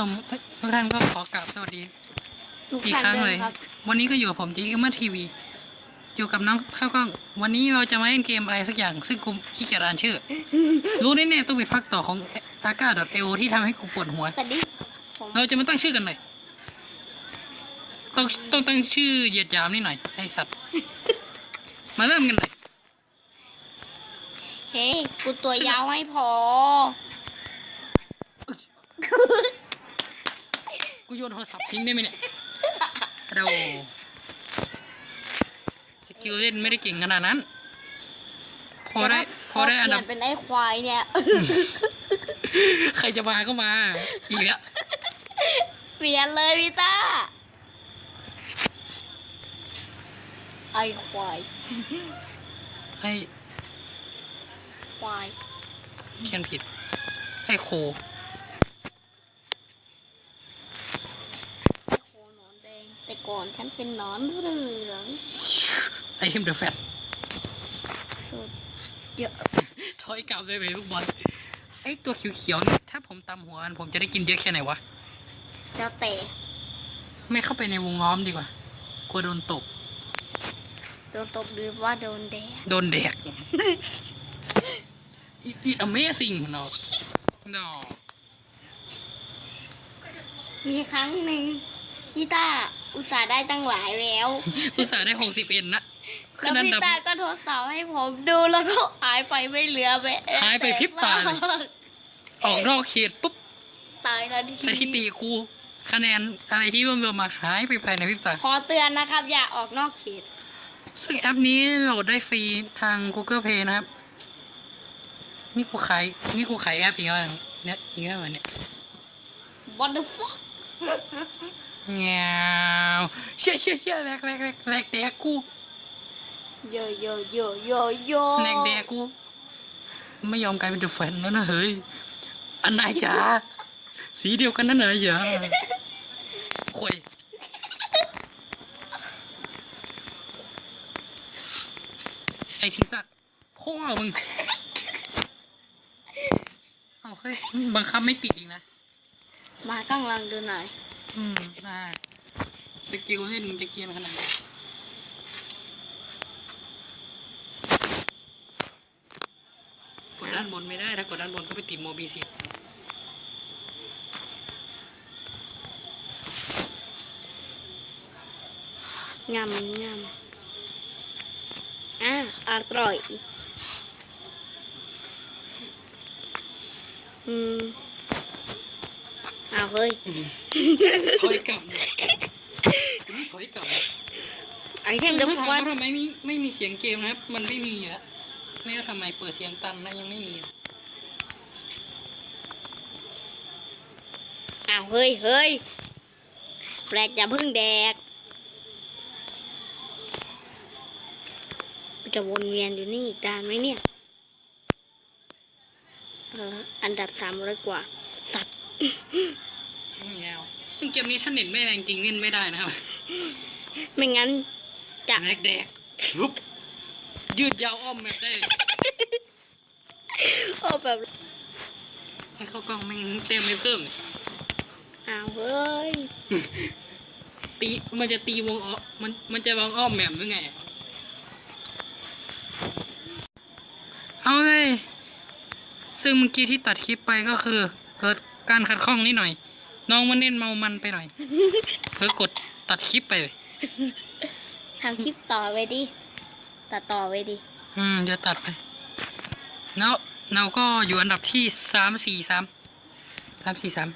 ชมทุกท่านก็ขอกราบสวัสดีทุกอีกท่านครั้งด้วเลยยครับวันนี้ก็อยู่กับผมจีเมอร์ทีวี อยู่กับน้องข้าวกล้อง วันนี้เราจะมาเล่นเกมอะไรสักอย่าง ซึ่งกูขี้เกียจอ่านชื่อ รู้แน่ๆต้องเป็นภาคต่อของ a g a io ที่ทำให้กูปวดหัวแต่ดิผมเราจะมาตั้งชื่อกันหน่อยต้องต้องตั้งชื่อเหยียดหยามนิดหน่อยไอสัตว์ มาเริ่มกันเลยเฮ้ยกูตัวยาวไม่พอ กูโยนโทรศัพท์ทิ้งได้ไหมเนี่ยเราสกิลเล่นไม่ได้เก่งขนาดนั้น พอได้พอได้อันดับเปลี่ยนเป็นไอ้ควายเนี่ย ใครจะมาก็มาอีกแล้วเปลี่ยนเลยพี่ต้าไอ้ควายให้ควายเขียนผิดให้โค ไอ้โคหนอนแดง แต่ก่อน ฉันเป็นหนอนเหลืองไอเทมเดอะแฟตสุดเยอะถอยกลับเลยไปลูกบอลไอตัวเขียวๆนี่ถ้าผมตำหัวมันผมจะได้กินเยอะแค่ไหนวะแล้วแต่ไม่เข้าไปในวงล้อมดีกว่ากลัวโดนตบโดนตบหรือว่าโดนแดงโดนแดก It is amazing เนาะเนาะมีครั้งหนึ่งพี่ต้า อุตส่าห์ได้ตั้งหลายแล้วอุตส่าห์ได้หกสิบเอ็นนะขึ้แล้วนอันพี่ดับตาก็ทดสอบให้ผมดูแล้วก็หายไปไม่เหลือแม้หายไปพริบตาเลยแต่ซกออกนอกเขตปุ๊บตายทันทีสถิติครูคะแนนอะไรที่รวมๆมาหายไปภายในพริบตา ขอเตือนนะครับ อย่าออกนอกเขตซึ่งแอปนี้โหลดได้ฟรีทาง Google Play นะครับ นี่กูขายนี่กูขายแอปอีกแล้วเนี่ยอีกแล้วเนี่ย What the fuck เงี้ยวเชี่ยเชี่ยเชี่ยแรกแรกแรกแรกแดกกูโยโยโยโยโยแรกแดกกู ไม่ยอมกลายเป็นเดอะแฟนแล้วนะเฮ้ย อันไหนายจ๋า สีเดียวกันนั่นเหรอจ๋าคุยไอ้ทิ้งสักพ่อมึง เอาเฮ้ย บังคับไม่ติดอีกนะ มาข้างหลังดูหน่อย อืมได้สกิลเล่นจะเกรียนขนาดไหนกดด้านบนไม่ได้ ถ้ากดด้านบนก็ไปติดโมบีสิงามงามอะอร่อย อืม อ้าวเฮ้ยถอยกลับเลยไม่ถอยกลับเลยไอเทมเดอะไม่ถามฟัว่านทำไมไม่ไม่มีเสียงเกมนะครับมันไม่มีอะไม่รู้ทำไมเปิดเสียงตันนะยังไม่มีอะอ้าวเฮ้ยเฮ้ยแปลกอย่าเพึ่งแดกจะวนเวียนอยู่นี่อีกดานไหมเนี่ยเอออันดับสามร้อยกว่า สัตว์ ไม่ยาวซึ่งเกมนี้ถ้าเน็ตไม่แรงจริงเล่นไม่ได้นะครับไม่งั้นจะแดกแดกปุ๊บยืดยาวอ้อมแบบได้โอ้แบบให้เขากล้องแม่งเต็มไม่เพิ่มเนี่ยอ้าวเฮ้ยตีมันจะตีวงอ้อมมันมันจะวงอ้อมแบบหรือไงเอาเลยซึ่งเมื่อกี้ที่ตัดคลิปไปก็คือ เกิดการขัดข้องนิดหน่อย น้องมันเล่นเมามันไปหน่อย เพื่อกดตัดคลิปไปเลยทำคลิปต่อไปดิ ตัดต่อไปดิ อืมเดี๋ยวตัดไปแล้วเราก็อยู่อันดับที่สามสี่สามสามสี่สาม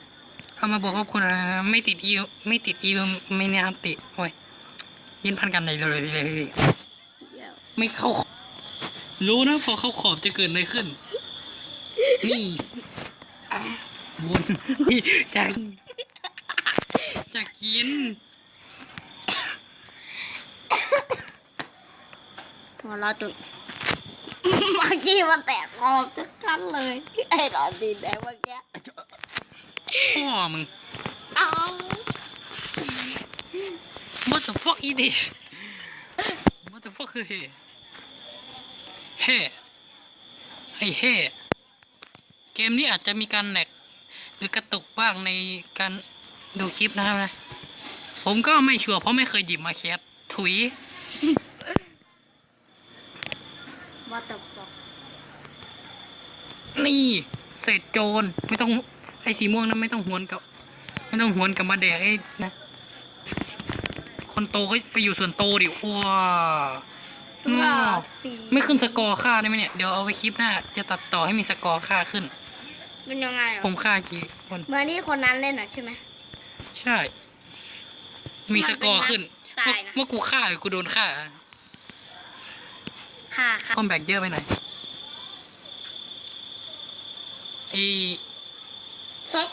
เอามาบอกขอบคุณอะไรนะไม่ติดอีไม่ติดอีไม่เนี่ยติดโอ้ยยินพันกันเลยเลยเลยเลยเดี๋ยวไม่เข้าขอบรู้นะพอเข้าขอบจะเกิดอะไรขึ้น นี่ วนนี่จากจากกิน หัวเราะจุดเมื่อกี้มันแตกคอจักกันเลย ไอ้หลอนดีแดงเมื่อกี้พ่อมึง เอา What the fuck is this What the fuck คือเฮเฮไอเฮเกมนี้อาจจะมีการแหลก หรือกระตุกบ้างในการดูคลิปนะครับนะ ผมก็ไม่ชัวร์เพราะไม่เคยหยิบมาแคสถุย ว่าแต่บอกนี่ เศษโจรไม่ต้องไอ้สีม่วงนั้นไม่ต้องหวนกับ ไม่ต้องหวนกับมาแดกไอ้นะ คนโตก็ไปอยู่ส่วนโตดิว้าเพื่อสี ไม่ขึ้นสกอร์ค่าได้ไหมเนี่ย เดี๋ยวเอาไว้คลิปหน้า จะตัดต่อให้มีสกอร์ค่าขึ้น เป็นยังไงเหรอผมค่ากี่คน เหมื่อนที่คนนั้นเล่นอะใช่ไหม ใช่ มีสกอร์ขึ้น ตายนะ เมื่อกูฆ่าหรือกูโดนฆ่าค่ะค่ะคอมแบกเยอะไปหน่อยไอซด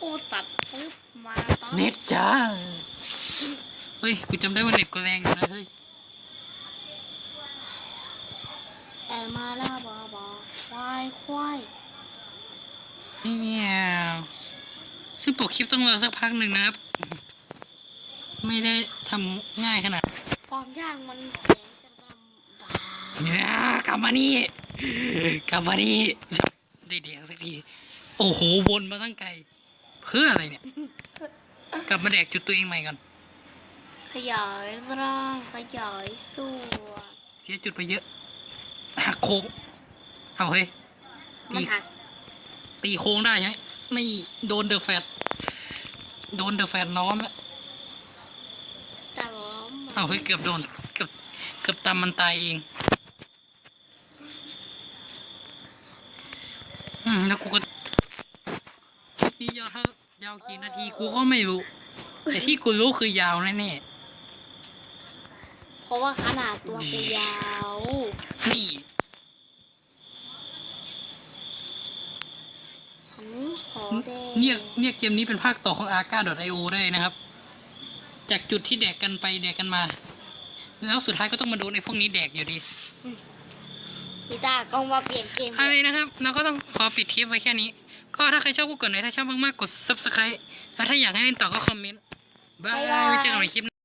ปูสัตว์ปึ๊บมาปั๊บเน็ตจ้า เฮ้ย กูจำได้ว่าเน็ตกูแรงอยู่นะเฮ้ย แอลมาล่าบาบา ควายควายเนี่ยซึ่งปกคลิปต้องรอสักพักหนึ่งนะครับ ไม่ได้ทำง่ายขนาด ความยากมันเสียงจะลำบากเนี่ยกลับมานี่กลับมานี่ได้เดียวสักที โอ้โห วนมาตั้งไกล เพื่ออะไรเนี่ย กลับมาแดกจุดตัวเองใหม่ก่อน ขยายร่างขยายส่วน เสียจุดไปเยอะหักโค้ง เอาเฮ้ยมันหักตีโค้งได้ใช่ไหมนี่โดนเดอะแฟตโดนเดอะแฟตล้อมแล้วแต่ล้อมเอาเฮ้ยเกือบโดนเกือบเกือบตามมันตายเองอืมแล้วกูก็คลิปนี้ยาวเท่ายาวกี่นาทีกูก็ไม่รู้ แต่ที่กูรู้คือยาวแน่เพราะว่าขนาดตัวกูยาวๆนี่ ฉันขอแดง เนี่ยเนี่ยเกมนี้เป็นภาคต่อของ a r k a i o ได้นะครับ จากจุดที่แดกกันไปแดกกันมา แล้วสุดท้ายก็ต้องมาโดนไอ้พวกนี้แดกอยู่ดีพี่ตากล้องมาเปลี่ยนเกมอะไรนะครับเราก็ต้องขอปิดคลิปไว้แค่นี้ ก็ถ้าใครชอบก็กดไลค์ถ้าชอบมากๆกด subscribe แล้วถ้าอยากให้เล่นต่อก็คอมเมนต์บายไว้เจอกันใหม่คลิปหน้า